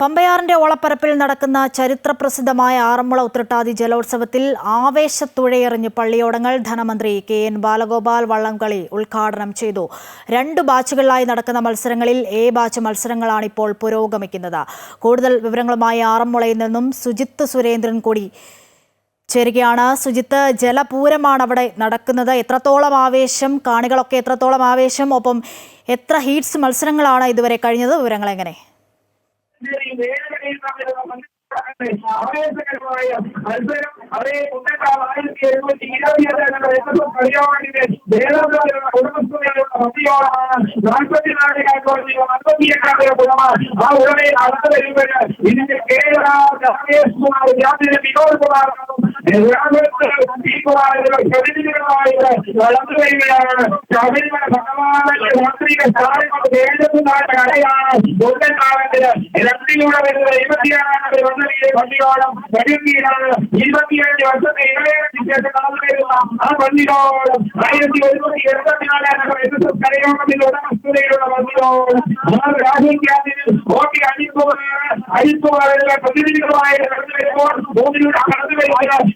പമ്പയാറിന്റെ ഓളപ്പരപ്പിൽ നടക്കുന്ന ചരിത്രപ്രസിദ്ധമായ ആറന്മുള ഉത്രട്ടാതി ജലോത്സവത്തിൽ ആവേശത്തുഴയെറിഞ്ഞ് പള്ളിയോടങ്ങൾ ധനമന്ത്രി കെ എൻ ബാലഗോപാൽ വള്ളംകളി ഉദ്ഘാടനം ചെയ്തു. രണ്ട് ബാച്ചുകളിലായി നടക്കുന്ന മത്സരങ്ങളിൽ എ ബാച്ച് മത്സരങ്ങളാണ് ഇപ്പോൾ പുരോഗമിക്കുന്നത്. കൂടുതൽ വിവരങ്ങളുമായി ആറന്മുളയിൽ നിന്നും സുജിത്ത് സുരേന്ദ്രൻ കൂടി ചേരുകയാണ്. സുജിത്ത് ജലപൂരമാണ് അവിടെ നടക്കുന്നത്. എത്രത്തോളം ആവേശം കാണികളൊക്കെ എത്രത്തോളം ആവേശം ഒപ്പം എത്ര ഹീറ്റ്സ് മത്സരങ്ങളാണ് ഇതുവരെ കഴിഞ്ഞത്? വിവരങ്ങൾ എങ്ങനെ இந்த அதே முன்னாள் ஆயிரத்தி எழுநூத்தி இருபத்தி ஏழு பரியாவணியிலே வேளாண் குடும்பத்துறையோட மத்தியோட நாற்பத்தி நாலு ஐம்பத்தி எட்டாவது குணமா ஆ உடனே நடந்து வருகிறது இந்த கேரளா ராமேஷ் குமார் ஜாதியில வினோத் குமார் വളർന്നു വരികയാണ് ശബരിമല ഭഗവാന്റെ രാത്രിയുടെ സ്ഥാനങ്ങൾ വേണ്ടുന്നതായിട്ട് കടയാണ് ദുർഗനാളത്തിൽ രണ്ടിലൂടെ വരുന്നത് ഇരുപത്തിയാറാമത് വന്നതിലെ പള്ളിയോളം പതിനീരാണ് ഇരുപത്തിയേഴ് വർഷത്തെ ഇടവേളയ്ക്ക് ശേഷം കടന്നു വരുന്ന ആ പള്ളിയോളം ആയിരത്തി ഒരുന്നൂറ്റി എഴുപത്തിനാലാം കരയോഗത്തിൽ ഉടമസ്ഥതയിലുള്ള പള്ളിയോളം രാഹുൽ ഗാന്ധിയിൽ വോട്ടി അഴിക്കുവാണ് അഴിക്കുവാനുള്ള പ്രതിനിധികളുമായി കടന്നു വരുമ്പോൾ മൂന്നിലൂടെ കടന്നു വരുന്നത്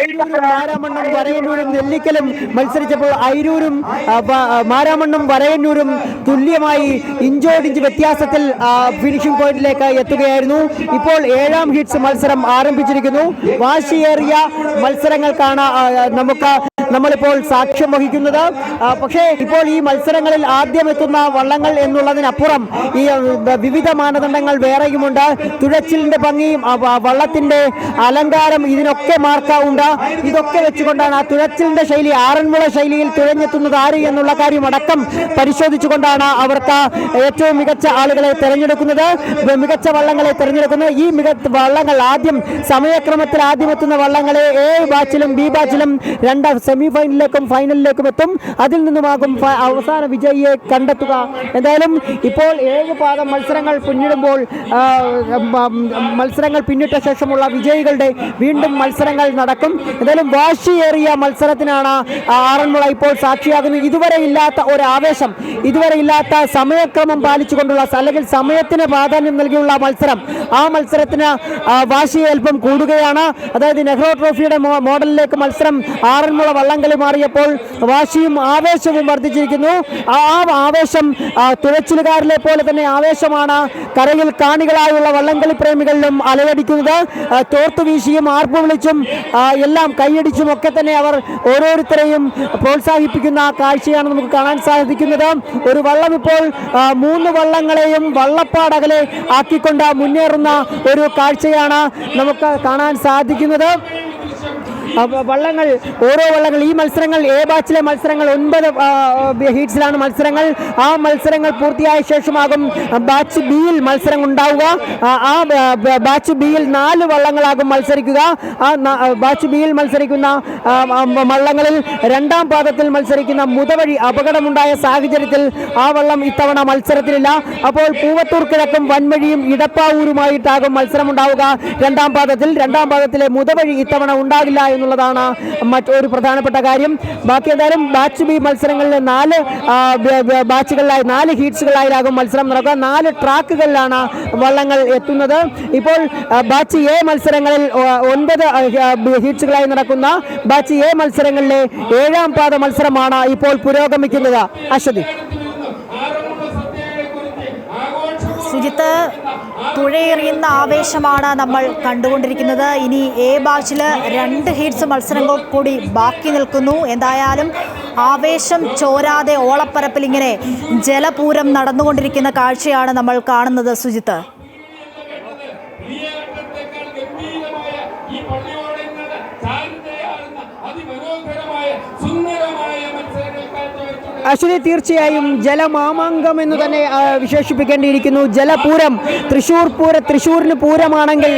ഐരൂരും മാരാമണ്ണും വരയന്നൂരും നെല്ലിക്കലും മത്സരിച്ചപ്പോൾ ആ, മാരാമണ്ണും വരയന്നൂരും തുല്യമായി ഇഞ്ചോടിഞ്ച് വ്യത്യാസത്തിൽ ഫിനിഷിംഗ് പോയിന്റിലേക്ക് എത്തുകയായിരുന്നു. ഇപ്പോൾ ഏഴാം ഹിറ്റ്സ് മത്സരം ആരംഭിച്ചിരിക്കുന്നു. വാശിയേറിയ മത്സരങ്ങൾക്കാണ് നമുക്ക് നമ്മളിപ്പോൾ സാക്ഷ്യം വഹിക്കുന്നത്. പക്ഷേ ഇപ്പോൾ ഈ മത്സരങ്ങളിൽ ആദ്യം എത്തുന്ന വള്ളങ്ങൾ എന്നുള്ളതിനപ്പുറം ഈ വിവിധ മാനദണ്ഡങ്ങൾ വേറെയുമുണ്ട്. തുഴച്ചിലിന്റെ ഭംഗിയും വള്ളത്തിന്റെ അലങ്കാരം ഇതിനൊക്കെ മാർക്കാവുണ്ട്. ഇതൊക്കെ വെച്ചുകൊണ്ടാണ് ആ തുഴച്ചിലിന്റെ ശൈലി ആറന്മുള ശൈലിയിൽ തുഴഞ്ഞെത്തുന്നത് ആര് എന്നുള്ള കാര്യം അടക്കം പരിശോധിച്ചുകൊണ്ടാണ് അവർക്ക് ഏറ്റവും മികച്ച ആളുകളെ തിരഞ്ഞെടുക്കുന്നത്. മികച്ച വള്ളങ്ങളെ തെരഞ്ഞെടുക്കുന്നത്. ഈ മികച്ച വള്ളങ്ങൾ ആദ്യം സമയക്രമത്തിൽ ആദ്യം എത്തുന്ന വള്ളങ്ങളെ എ ബാച്ചിലും ബി ബാച്ചിലും രണ്ട് സെമി ഫൈനലിലേക്കും ഫൈനലിലേക്കും എത്തും. അതിൽ നിന്നുമാകും അവസാന വിജയിയെ കണ്ടെത്തുക. എന്തായാലും ഇപ്പോൾ ഏഴ് പാദം മത്സരങ്ങൾ പിന്നിടുമ്പോൾ മത്സരങ്ങൾ പിന്നിട്ട ശേഷമുള്ള വിജയികളുടെ വീണ്ടും മത്സരങ്ങൾ നടക്കും. എന്തായാലും വാശിയേറിയ മത്സരത്തിനാണ് ആറന്മുള ഇപ്പോൾ സാക്ഷിയാകുന്നത്. ഇതുവരെ ഇല്ലാത്ത ഒരു ആവേശം ഇതുവരെ ഇല്ലാത്ത സമയക്രമം പാലിച്ചുകൊണ്ടുള്ള അല്ലെങ്കിൽ സമയത്തിന് പ്രാധാന്യം നൽകിയുള്ള മത്സരം ആ മത്സരത്തിന് വാശിയേൽപ്പം കൂടുകയാണ്. അതായത് നെഹ്റു ട്രോഫിയുടെ മോഡലിലേക്ക് മത്സരം ആറന്മുള വള്ളംകളി മാറിയപ്പോൾ വാശിയും ആവേശവും വർദ്ധിച്ചിരിക്കുന്നു. ആ ആവേശം തുഴച്ചിലുകാരിലെ പോലെ തന്നെ ആവേശമാണ് കരയിൽ കാണികളായുള്ള വള്ളംകളി പ്രേമികളിലും അലയടിക്കുന്നത്. തോർത്തു വീശിയും ആർപ്പ് വിളിച്ചും എല്ലാം കൈയടിച്ചും ഒക്കെ തന്നെ അവർ ഓരോരുത്തരെയും പ്രോത്സാഹിപ്പിക്കുന്ന കാഴ്ചയാണ് നമുക്ക് കാണാൻ സാധിക്കുന്നത്. ഒരു വള്ളം ഇപ്പോൾ മൂന്ന് വള്ളങ്ങളെയും വള്ളപ്പാടകലെ ആക്കിക്കൊണ്ട് മുന്നേറുന്ന ഒരു കാഴ്ചയാണ് നമുക്ക് കാണാൻ സാധിക്കുന്നത്. വള്ളങ്ങൾ ഓരോ വള്ളങ്ങൾ ഈ മത്സരങ്ങൾ എ ബാച്ചിലെ മത്സരങ്ങൾ ഒൻപത് ഹീറ്റ്സിലാണ് മത്സരങ്ങൾ. ആ മത്സരങ്ങൾ പൂർത്തിയായ ശേഷമാകും ബാച്ച് ബിയിൽ മത്സരം ഉണ്ടാവുക. ആ, ബാച്ച് ബിയിൽ നാല് വള്ളങ്ങളാകും മത്സരിക്കുക. ആ ബാച്ച് ബിയിൽ മത്സരിക്കുന്ന വള്ളങ്ങളിൽ രണ്ടാം പാദത്തിൽ മത്സരിക്കുന്ന മുതവഴി അപകടമുണ്ടായ സാഹചര്യത്തിൽ ആ വള്ളം ഇത്തവണ മത്സരത്തിലില്ല. അപ്പോൾ പൂവത്തൂർ കിഴക്കും വൻവഴിയും ഇടപ്പാവൂരുമായിട്ടാകും മത്സരമുണ്ടാവുക. രണ്ടാം പാദത്തിൽ രണ്ടാം പാദത്തിലെ മുതവഴി ഇത്തവണ ഉണ്ടാകില്ല എന്നുള്ളതാണ് മറ്റൊരു പ്രധാനപ്പെട്ട കാര്യം. ബാക്കി എന്തായാലും ബാച്ച് ബി മത്സരങ്ങളിൽ നാല് ബാച്ചുകളിലായി നാല് ഹീറ്റ്സുകളായാലും മത്സരം നടക്കുക. നാല് ട്രാക്കുകളിലാണ് വള്ളങ്ങൾ എത്തുന്നത്. ഇപ്പോൾ ബാച്ച് എ മത്സരങ്ങളിൽ ഒൻപത് ഹീറ്റ്സുകളായി നടക്കുന്ന ബാച്ച് എ മത്സരങ്ങളിലെ ഏഴാം പാദ മത്സരമാണ് ഇപ്പോൾ പുരോഗമിക്കുന്നത്. അശ്വതി. സുജിത്ത് തുഴയെറിയുന്ന ആവേശമാണ് നമ്മൾ കണ്ടുകൊണ്ടിരിക്കുന്നത്. ഇനി എ ബാച്ചിൽ രണ്ട് ഹീറ്റ്സ് മത്സരങ്ങൾ കൂടി ബാക്കി നിൽക്കുന്നു. എന്തായാലും ആവേശം ചോരാതെ ഓളപ്പരപ്പിൽ ഇങ്ങനെ ജലപൂരം നടന്നുകൊണ്ടിരിക്കുന്ന കാഴ്ചയാണ് നമ്മൾ കാണുന്നത് സുജിത്ത്. അശ്വതി തീർച്ചയായും ജലമാമാങ്കം എന്ന് തന്നെ വിശേഷിപ്പിക്കേണ്ടിയിരിക്കുന്നു. ജലപൂരം തൃശ്ശൂർ പൂര തൃശ്ശൂരിന് പൂരമാണെങ്കിൽ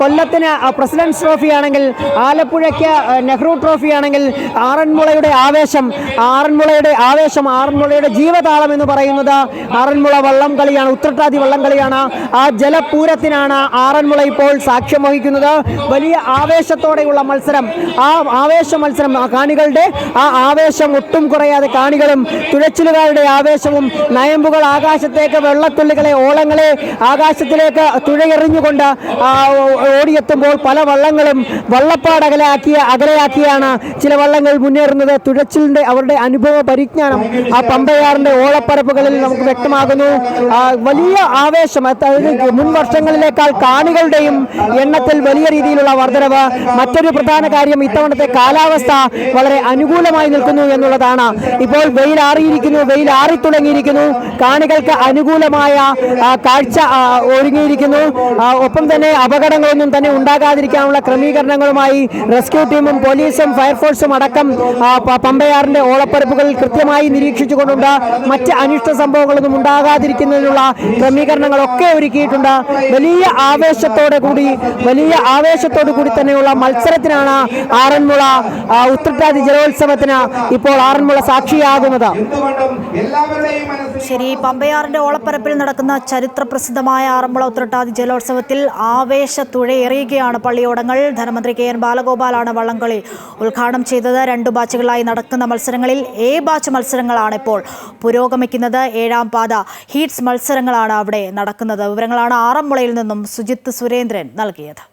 കൊല്ലത്തിന് പ്രസിഡൻസ് ട്രോഫി ആണെങ്കിൽ ആലപ്പുഴയ്ക്ക് നെഹ്റു ട്രോഫി ആണെങ്കിൽ ആറന്മുളയുടെ ആവേശം ആറന്മുളയുടെ ആവേശം ആറന്മുളയുടെ ജീവതാളം എന്ന് പറയുന്നത് ആറന്മുള വള്ളം കളിയാണ് ഉത്രട്ടാതി വള്ളം കളിയാണ്. ആ ജലപൂരത്തിനാണ് ആറന്മുള ഇപ്പോൾ സാക്ഷ്യം വഹിക്കുന്നത്. വലിയ ആവേശത്തോടെയുള്ള മത്സരം. ആ ആവേശ മത്സരം കാണികളുടെ ആ ആവേശം ഒട്ടും കുറയാതെ കാണികളും തുഴച്ചിലുകാരുടെ ആവേശവും നയമ്പുകൾ ആകാശത്തേക്ക് വെള്ളത്തുള്ളികളെ ഓളങ്ങളെ ആകാശത്തിലേക്ക് തുഴയെറിഞ്ഞുകൊണ്ട് ഓടിയെത്തുമ്പോൾ പല വള്ളങ്ങളും വള്ളപ്പാട് അകലെയാക്കിയ അകലെയാക്കിയാണ് ചില വള്ളങ്ങൾ മുന്നേറുന്നത്. തുഴച്ചിലിന്റെ അവരുടെ അനുഭവ പരിജ്ഞാനം ആ പമ്പയാറിന്റെ ഓളപ്പരപ്പുകളിൽ നമുക്ക് വ്യക്തമാകുന്നു. വലിയ ആവേശം അതായത് മുൻ വർഷങ്ങളിലേക്കാൾ കാണികളുടെയും എണ്ണത്തിൽ വലിയ രീതിയിലുള്ള വർധനവ്. മറ്റൊരു പ്രധാന കാര്യം ഇത്തവണത്തെ കാലാവസ്ഥ വളരെ അനുകൂലമായി നിൽക്കുന്നു എന്നുള്ളതാണ്. ഇപ്പോൾ വെയിലാറിയിരിക്കുന്നു വെയിലാറി തുടങ്ങിയിരിക്കുന്നു കാണികൾക്ക് അനുകൂലമായ കാഴ്ച ഒരുങ്ങിയിരിക്കുന്നു. ഒപ്പം തന്നെ അപകടങ്ങളൊന്നും തന്നെ ഉണ്ടാകാതിരിക്കാനുള്ള ക്രമീകരണങ്ങളുമായി റെസ്ക്യൂ ടീമും പോലീസും ഫയർഫോഴ്സും അടക്കം പമ്പയാറിന്റെ ഓളപ്പരപ്പുകൾ കൃത്യമായി നിരീക്ഷിച്ചുകൊണ്ടുണ്ട്. മറ്റ് അനിഷ്ട സംഭവങ്ങളൊന്നും ഉണ്ടാകാതിരിക്കുന്നതിനുള്ള ക്രമീകരണങ്ങളൊക്കെ ഒരുക്കിയിട്ടുണ്ട്. വലിയ ആവേശത്തോടെ കൂടി വലിയ ആവേശത്തോടു കൂടി തന്നെയുള്ള മത്സരത്തിനാണ് ആറന്മുള ഉത്രട്ടാതി ജലോത്സവത്തിന് ഇപ്പോൾ ആറന്മുള സാക്ഷിയാകുന്നത്. ശരി പമ്പയാറിന്റെ ഓളപ്പരപ്പിൽ നടക്കുന്ന ചരിത്ര പ്രസിദ്ധമായ ആറന്മുള ഉത്രട്ടാതി ജലോത്സവത്തിൽ ആവേശ ആവേശത്തുഴയേറിയുകയാണ് പള്ളിയോടങ്ങൾ. ധനമന്ത്രി കെ എൻ ബാലഗോപാലാണ് വള്ളംകളി ഉദ്ഘാടനം ചെയ്തത്. രണ്ടു ബാച്ചുകളായി നടക്കുന്ന മത്സരങ്ങളിൽ എ ബാച്ച് മത്സരങ്ങളാണ് ഇപ്പോൾ പുരോഗമിക്കുന്നത്. ഏഴാം പാത ഹീറ്റ്സ് മത്സരങ്ങളാണ് അവിടെ നടക്കുന്നത്. വിവരങ്ങളാണ് ആറന്മുളയിൽ നിന്നും സുജിത്ത് സുരേന്ദ്രൻ നൽകിയത്.